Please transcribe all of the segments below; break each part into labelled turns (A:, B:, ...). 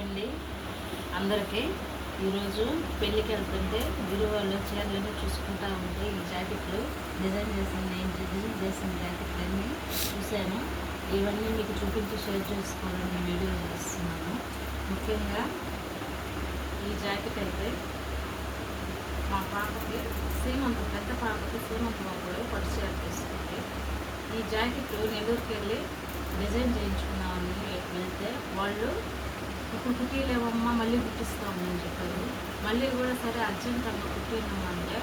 A: అండి. అందరికీ ఈరోజు పెళ్ళికి వెళ్తుంటే విలువలు చీరలను చూసుకుంటా ఉంటే ఈ జాకెట్లు డిజైన్ చేసిన నేను డిజైన్ చేసిన జాకెట్లన్నీ చూశాను. ఇవన్నీ మీకు చూపించి షేర్ చేసుకోవాలని వీడియో చేస్తున్నాను. ముఖ్యంగా ఈ జాకెట్ అయితే మా పాపకి సీమంత పెద్ద పాపకి సీమంత అప్పుడు పట్టు చీర తీసుకుంది ఈ జాకెట్ నెల్లూరుకి వెళ్ళి డిజైన్ చేయించుకున్నామని వెళ్తే వాళ్ళు ఇప్పుడు కుట్టిలేవమ్మా మళ్ళీ కుట్టిస్తామని చెప్పారు. మళ్ళీ కూడా సరే అర్జెంట్ అమ్మ కుట్టినామంటే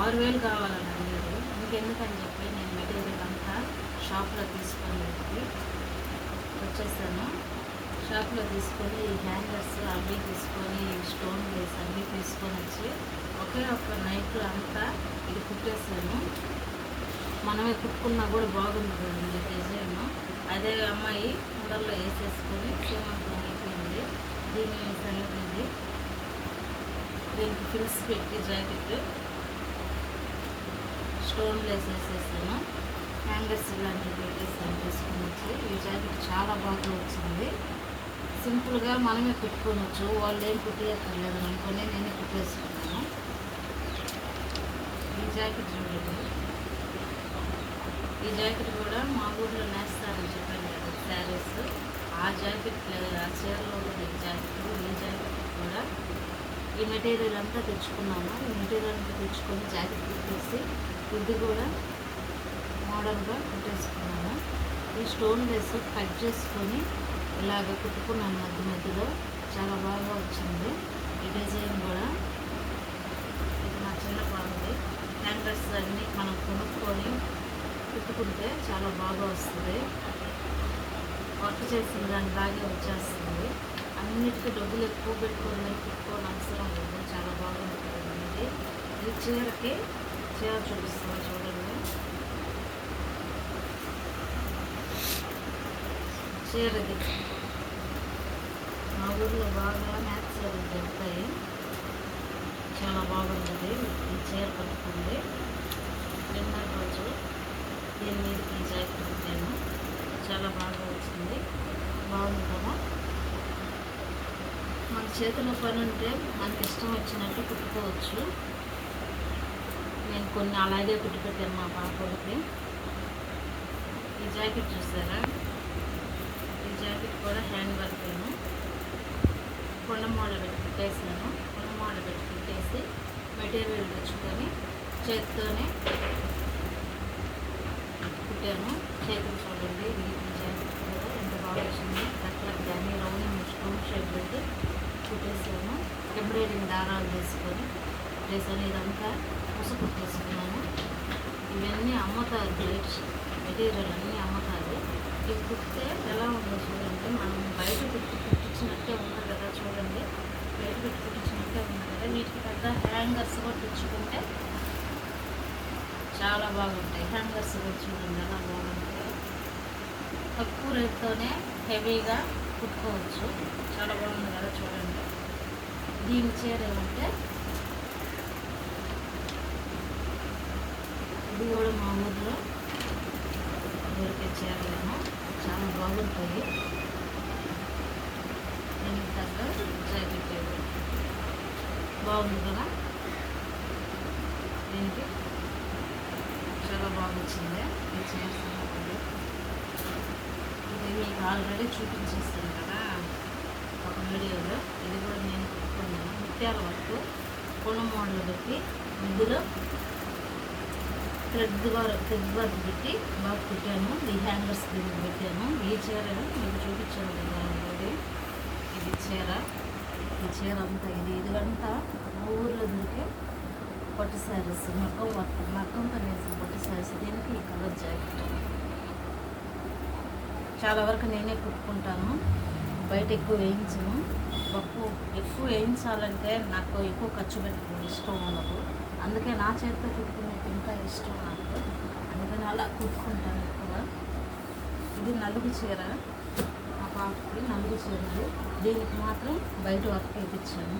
A: ఆరు వేలు కావాలని అడిగారు. ఇంకెందుకని చెప్పి నేను మెటీరియల్ అంతా షాప్లో తీసుకొని వెళ్ళి వచ్చేసాను. షాప్లో తీసుకొని ఈ హ్యాంగర్స్ అవి తీసుకొని స్టోన్ వేసి అన్నీ తీసుకొని వచ్చి ఒకే ఒక్క నైట్లో అంతా ఇది కుట్టేసాను. మనమే కుట్టుకున్నా కూడా బాగుంది కదండి డిజైన్. అదే అమ్మాయి ఉండల్లో వేసేసుకొని శ్రీమంతం దీన్ని సంగతి దీనికి ఫిల్స్ పెట్టి జాకెట్ స్టోన్ వేసేసేసాను హ్యాంగర్స్ ఇలాంటివి పెట్టేసాను తీసుకుని వచ్చి. ఈ జాకెట్ చాలా బాగా వచ్చింది. సింపుల్గా మనమే కుట్టుకోవచ్చు వాళ్ళు ఏం కుట్టేయక్కర్లేదు అనుకుని నేనే కుట్టేసుకున్నాను. ఈ జాకెట్ చూడండి. ఈ జాకెట్ కూడా మా ఊర్లో నేస్తారని చెప్పాను కదా శారీస్. ఆ జాకెట్ ఆ చీరలో ఉన్న జాకెట్ ఈ జాకెట్ కూడా ఈ మెటీరియల్ అంతా తెచ్చుకున్నాము. ఈ మెటీరియల్ అంతా తెచ్చుకొని జాకెట్ కుట్టేసి ఇది కూడా మోడల్గా కుట్టేసుకున్నాము. ఈ స్టోన్ వేస్ కట్ చేసుకొని ఇలాగ కుట్టుకున్నాను మధ్య మధ్యలో. చాలా బాగా వచ్చింది. ఈ డిజైన్ కూడా ఇది మా చిన్న బాగుంది. హ్యాంగర్స్ అన్నీ మనం కొనుక్కొని కుట్టుకుంటే చాలా బాగా వస్తుంది. వర్క్ చేసిన దాని బాగా వచ్చేస్తుంది. అన్నిటికీ డబ్బులు ఎక్కువ పెట్టుకొని కుట్టుకోని అవసరం లేదు. చాలా బాగుంటుంది ఇది చీరకి చీర చూపిస్తాను చూడండి. చీరది. మా ఊర్లో బాగా మ్యాథ్స్ చీరలు దొరుకుతాయి చాలా బాగుంటుంది ఈ చీర పట్టుకుంది. నిన్న రోజు దీని మీద ఈ జాకెట్ కుట్టాను చాలా బాగా వచ్చింది బాగుంది కదా మన చేతిలో పని ఉంటే మనకి ఇష్టం వచ్చినట్టు కుట్టుకోవచ్చు. నేను కొన్ని అలాగే కుట్టి పెట్టాను మా పాపకి ఈ జాకెట్ చూసారా? ఈ జాకెట్ కూడా హ్యాండ్ వర్క్ కొండ మోడల్ పెట్టి కుట్టేసాను కొండ మోడల్ పెట్టి కుట్టేసి మెటీరియల్ తెచ్చుకొని చేతితోనే కుట్టాను. చేతులు చూడండి ఈ జాకెట్ కూడా ఎంత బాగా వచ్చింది కట్లకు కానీ రౌండ్ స్టోన్ షేప్ పెట్టి చేసాను ఎంబ్రాయిడింగ్ దారాలు తీసుకొని వేసాను ఇదంతా పూస తీసుకున్నాను. ఇవన్నీ అమ్ముతారు ప్లేట్స్ మెటీరియల్ అన్నీ అమ్ముతారు. ఇవి కుట్టితే ఎలా ఉందో చూడండి. మనం బయట పెట్టి కుట్టించినట్టే ఉంది కదా చూడండి. బయట పెట్టి కుట్టించినట్టే ఉంది కదా. వీటికి పెద్ద హ్యాంగర్స్ కూడా తెచ్చుకుంటే చాలా బాగుంటాయి. హ్యాంగర్స్ కూడా చూడండి ఎలా బాగుంటాయి. తక్కువ రేట్తోనే హెవీగా కుట్టుకోవచ్చు. చాలా బాగుంది దీని చీర ఏమంటే ఇది కూడా మా ఊర్లో దొరికే చీరలేమో. చాలా బాగుంటాయి దీనికి తగ్గ జాకెట్ బాగుంది కదా? దీనికి చాలా బాగా వచ్చింది ఈ చీర ఇది మీకు ఆల్రెడీ చూపించేస్తాను కదా ఒక వీడియోలో. ఇది కూడా నేను ముత్యాల వరకు కొన మోడల్ పెట్టి ఇందులో థ్రెడ్ థ్రెడ్ వర్క్ పెట్టి బాగా కుట్టాను. ఈ హ్యాంగర్స్ దగ్గర పెట్టాను. ఈ చీర మీకు చూపించాను కదా ఇది చీర. ఈ చీర అంతా ఇది. ఇదంతా మా ఊర్లో దొరికే పట్టు శారీస్. మగ్గం వర్క్ మగ్గంతో వేసిన పట్టు శారీస్. దీనికి ఈ కలర్ జాకెట్. చాలా వరకు నేనే కుట్టుకుంటాను. బయట ఎక్కువ వేయించను. పప్పు ఎక్కువ వేయించాలంటే నాకు ఎక్కువ ఖర్చు పెట్టడం ఇష్టం ఉండదు. అందుకే నా చేతితో కుట్టుకునేది ఇంకా ఇష్టం నాకు. అందుకని అలా కుట్టుకుంటాను ఎక్కువ. ఇది నలుగు చీర. మా పాపకి నలుగు చీరలు. దీనికి మాత్రం బయట వర్క్ వేయించాను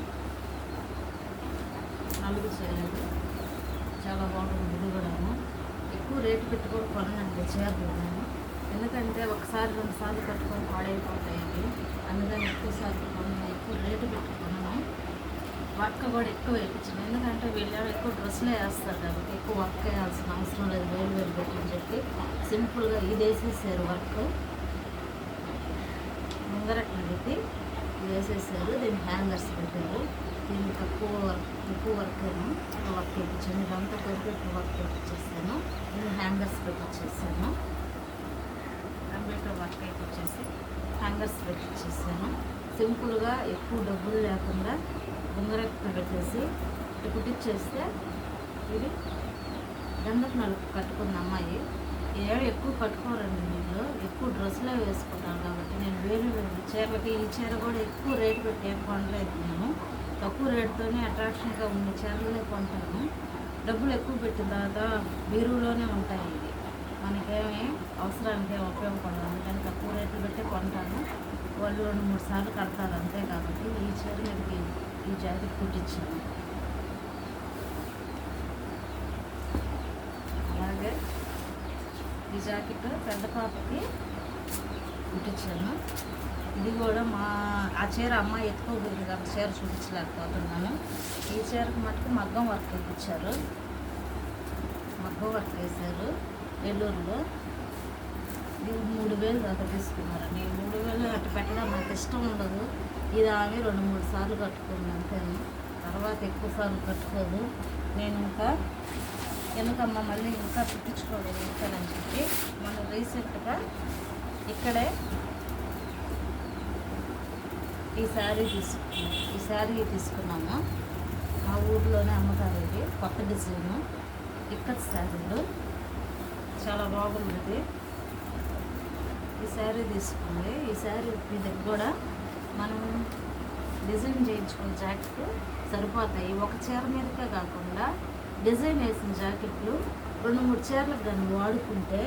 A: నలుగు చీరలు. చాలా బాగుంది ఇది కూడా ఎక్కువ రేటు పెట్టుకొని కొనండి చీరలు నేను ఎందుకంటే ఒకసారి రెండుసార్లు కట్టుకొని పాడైపోతాయి అందుకని ఎక్కువసార్లు సార్లు ఎక్కువ రేటు పెట్టుకున్నాను. వర్క్ కూడా ఎక్కువ వేయించాను ఎందుకంటే వీళ్ళు ఎక్కువ డ్రెస్సులే వేస్తారు కాబట్టి ఎక్కువ వర్క్ వేయాల్సిన అవసరం లేదు. వేలు వేలు పెట్టని చెప్పి సింపుల్గా ఇది వేసేసారు వర్క్. ముందరట్లయితే పెట్టి ఇది వేసేసారు. దీన్ని హ్యాంగర్స్ పెట్టారు. దీన్ని తక్కువ వర్క్ ఎక్కువ వర్క్ ఏమో వర్క్ వేయించాను. ఇదంతా కలిపి ఎక్కువ వర్క్ వేయించేసాను. దీన్ని హ్యాంగర్స్ పెట్టించేసాను కంప్యూటర్ వర్క్ అయిపోయేసి హ్యాంగర్స్ పెట్టించేసాను సింపుల్గా ఎక్కువ డబ్బులు లేకుండా బొంగరెక్క పెట్టేసి ఇటు కుట్టించేస్తే ఇది గంధపు నలుపు కట్టుకున్న అమ్మాయి. ఏడు ఎక్కువ కట్టుకోరండి వీళ్ళు ఎక్కువ డ్రెస్సులే వేసుకుంటాను కాబట్టి నేను వేలు వేలు చీరలకి ఈ చీర కూడా ఎక్కువ రేటు పెట్టి ఏం కొనలేదు నేను. తక్కువ రేటుతోనే అట్రాక్షన్గా ఉన్న చీరలనే కొంటాను. డబ్బులు ఎక్కువ పెట్టిన తర్వాత బీరువులోనే ఉంటాయి ఇది మనకేమి అవసరానికి ఉపయోగపడదు అందుకని తక్కువ వాళ్ళు రెండు మూడు సార్లు కడతారు అంతే కాబట్టి ఈ చీర మీదకి ఈ జాకెట్ కుట్టించాను. అలాగే ఈ జాకెట్ పెద్ద పాపకి కుట్టించాను. ఇది కూడా మా ఆ చీర అమ్మాయి ఎత్తుకోకూడదు కాబట్టి చీర చూపించలేకపోతున్నాను. ఈ చీరకు మటుకు మగ్గం వర్క్ ఇప్పించారు మగ్గం వర్క్ వేశారు. నెల్లూరులో. మూడు వేలు దాకా తీసుకున్నారండి మూడు వేలు అటు పెట్టడం నాకు ఇష్టం ఉండదు. ఇది ఆమె రెండు మూడు సార్లు కట్టుకుంది అంతేను? తర్వాత ఎక్కువ సార్లు కట్టుకోదు. నేను ఇంకా ఎందుకమ్మ మళ్ళీ ఇంకా కుట్టించుకోలేదు ఇంకానని చెప్పి మనం రీసెంట్గా ఇక్కడే ఈ శారీ తీసుకున్నాం ఈ శారీ తీసుకున్నాము మా ఊర్లోనే అమ్మకారు ఇది. కొత్త డిజైను. ఇక్కడ శారీలు. చాలా బాగుంది ఈ శారీ తీసుకుంది ఈ శారీ ఇది కూడా మనం డిజైన్ చేయించుకున్న జాకెట్లు సరిపోతాయి. ఒక చీర మీదకే కాకుండా డిజైన్ వేసిన జాకెట్లు రెండు మూడు చీరలకు దాన్ని వాడుకుంటే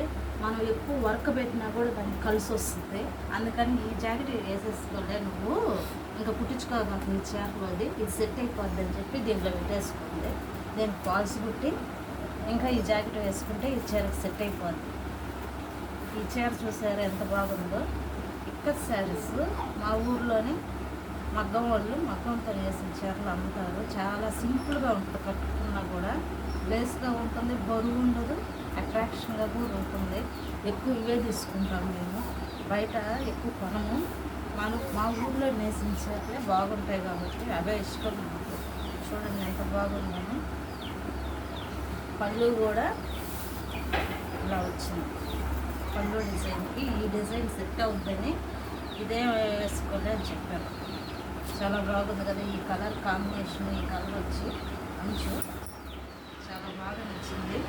A: మనం ఎక్కువ వర్క్ పెట్టినా కూడా దానికి కలిసి వస్తుంది. అందుకని ఈ జాకెట్ వేసేసుకోలే నువ్వు. ఇంకా కుట్టించుకోగలకు ఈ చీరలు అది. ఇది సెట్ అయిపోద్ది అని చెప్పి దీంట్లో పెట్టేసుకుంది దీనికి పాల్స్ కుట్టి ఇంకా ఈ జాకెట్ వేసుకుంటే ఈ చీరకు సెట్ అయిపోద్ది. ఈ చీర చూసారా ఎంత బాగుందో? ఇక్కడ శారీస్ మా ఊర్లోనే మగ్గం వాళ్ళు మగ్గంతో వేసిన చీరలు అమ్ముతారు. చాలా సింపుల్గా ఉంటుంది. కట్టుకున్నా కూడా లేస్గా ఉంటుంది బరువు ఉండదు అట్రాక్షన్గా కూడా ఉంటుంది. ఎక్కువ ఇవే తీసుకుంటాం మేము. బయట ఎక్కువ కొనము. మన మా ఊర్లో నేసిన చీరలే బాగుంటాయి కాబట్టి అవే ఇష్టం నాకు చూడండి ఎంత బాగుందని. పళ్ళు కూడా ఇలా వచ్చింది పండు డిజైన్కి ఈ డిజైన్ సెట్ అవుతుందని ఇదే వేసుకోండి అని చెప్పారు. చాలా బాగుంది కదా ఈ కలర్ కాంబినేషన్ ఈ కలర్ వచ్చి అంచు చాలా బాగా నచ్చింది.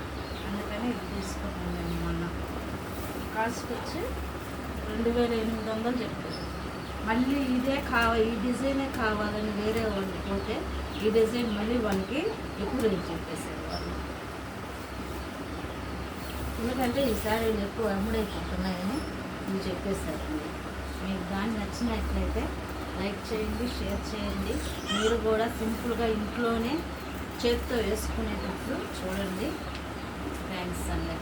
A: అందుకని ఇది తీసుకున్నాను మొన్న. కాస్ట్ వచ్చి రెండు వేల ఎనిమిది వందలు చెప్పారు. మళ్ళీ ఇదే కావాలి ఈ డిజైనే కావాలని వేరే వాళ్ళు పోతే ఈ డిజైన్ మళ్ళీ వాళ్ళకి ఎక్కువ రేట్ చెప్పేసారు వాళ్ళు ఎందుకంటే ఈ ఎక్కువ అమ్ముడైపోతున్నాయని మీరు చెప్పేశారు. మీకు దాన్ని నచ్చినట్లయితే లైక్ చేయండి షేర్ చేయండి. మీరు కూడా సింపుల్గా ఇంట్లోనే చేతితో వేసుకునేటప్పుడు చూడండి. థ్యాంక్స్ అండి